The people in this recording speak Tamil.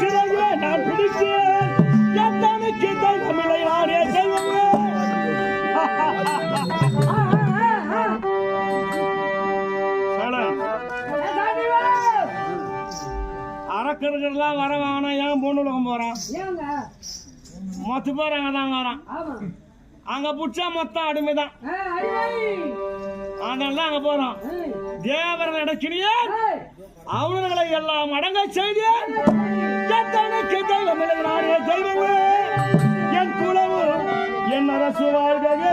சிறைய நான் பிடித்தேன் எத்தனுக்கு தெய்வமில்லை நானே வர வாங்கினா ஏன் பொண்ணு உலகம் போறான்? மொத்த பேர் அங்கேதான் வரான். அங்கே பிடிச்சா மொத்தம் அடிமைதான். அதனால அங்கே போறோம் தேவரன் அடைக்கிறியே அவர்களை எல்லாம் அடங்க செய்தேன் என் குலவு என் அரசு வாழ்கவே.